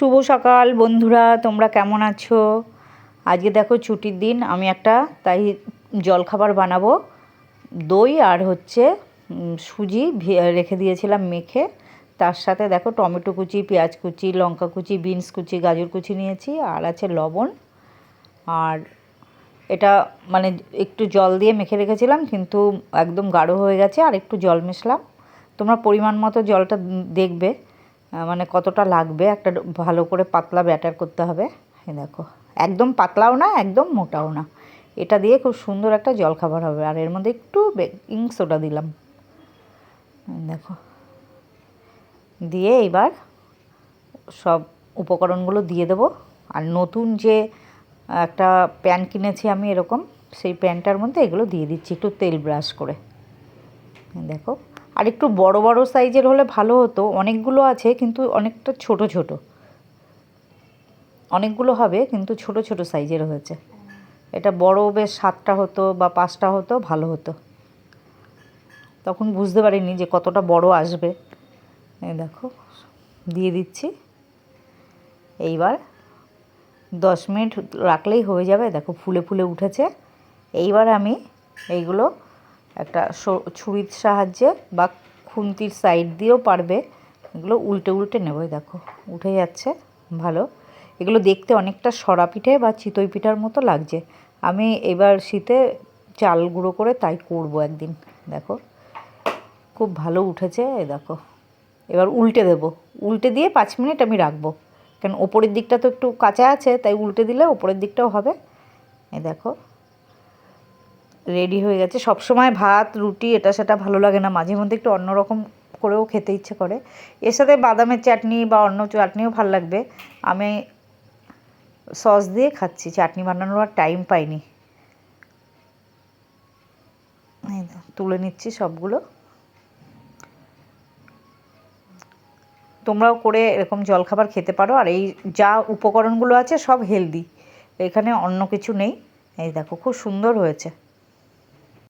শুভ সকাল, বন্ধুরা, তোমরা কেমন আছো? আজকে দেখো ছুটির দিন, আমি একটা, তাই জলখাবার বানাবো। দই আর হচ্ছে সুজি রেখে দিয়েছিলাম মেখে। তার সাথে দেখো টমেটো কুচি, পেঁয়াজ কুচি, লঙ্কা কুচি, বিনস কুচি, গাজর কুচি নিয়েছি, আর আছে লবণ। আর এটা মানে একটু জল দিয়ে মেখে রেখেছিলাম, কিন্তু একদম গাঢ় হয়ে গেছে, আর একটু জল মেশলাম। তোমরা পরিমাণ মতো জলটা দেখবে। মানে কতটা লাগবে? একটা ভালো করে পাতলা ব্যাটার করতে হবে। দেখো, একদম পাতলাও না, একদম মোটাও না। এটা দিয়ে খুব সুন্দর একটা জলখাবার হবে। আর এর মধ্যে একটু বেকিং সোডা দিলাম। দেখো, দিয়ে এবার সব উপকরণগুলো দিয়ে দেবো। আর নতুন যে একটা প্যান কিনেছি আমি এরকম, সেই প্যানটার মধ্যে এগুলো দিয়ে দিচ্ছি, একটু তেল ব্রাশ করে। দেখো আর একটু বড় বড় সাইজের হলে ভালো হতো। অনেকগুলো আছে, কিন্তু অনেকটা ছোট ছোট। অনেকগুলো হবে, কিন্তু ছোট ছোট সাইজের হয়েছে। এটা বড় বেশ সাতটা হতো বা পাঁচটা হতো, ভালো হতো। তখন বুঝতে পারিনি যে কতটা বড় আসবে। এই দেখো, দিয়ে দিচ্ছি। এইবার দশ মিনিট রাখলেই হয়ে যাবে। দেখো, ফুলে ফুলে উঠেছে। এইবার আমি এইগুলো একটা ছুরির সাহায্যে বা খুন্তির সাইড দিয়েও পারবে। এগুলো উল্টে উল্টে নেব দেখো। উঠে যাচ্ছে, ভালো। এগুলো দেখতে অনেকটা সরা পিঠে বা চিতই পিঠার মতো লাগছে। আমি এবার শীতে চাল গুঁড়ো করে তাই করব একদিন, দেখো। খুব ভালো উঠেছে, এই দেখো। এবার উল্টে দেবো। উল্টে দিয়ে পাঁচ মিনিট আমি রাখব। কারণ ওপরের দিকটা তো একটু কাঁচা আছে, তাই উল্টে দিলে ওপরের দিকটাও হবে। এ দেখো। রেডি হয়ে গেছে। সব সময় ভাত, রুটি, এটা সেটা ভালো লাগে না। মাঝে মধ্যে একটু অন্যরকম করেও খেতে ইচ্ছে করে। এর সাথে বাদামের চাটনি বা অন্য চাটনিও ভালো লাগবে। আমি সস দিয়ে খাচ্ছি। চাটনি বানানোর আর টাইম পাইনি। তুলে নিচ্ছি সবগুলো। তোমরাও করে এরকম জলখাবার খেতে পারো। আর এই যা উপকরণগুলো আছে সব হেলদি এখানে অন্য কিছু নেই। এই দেখো, খুব সুন্দর হয়েছে।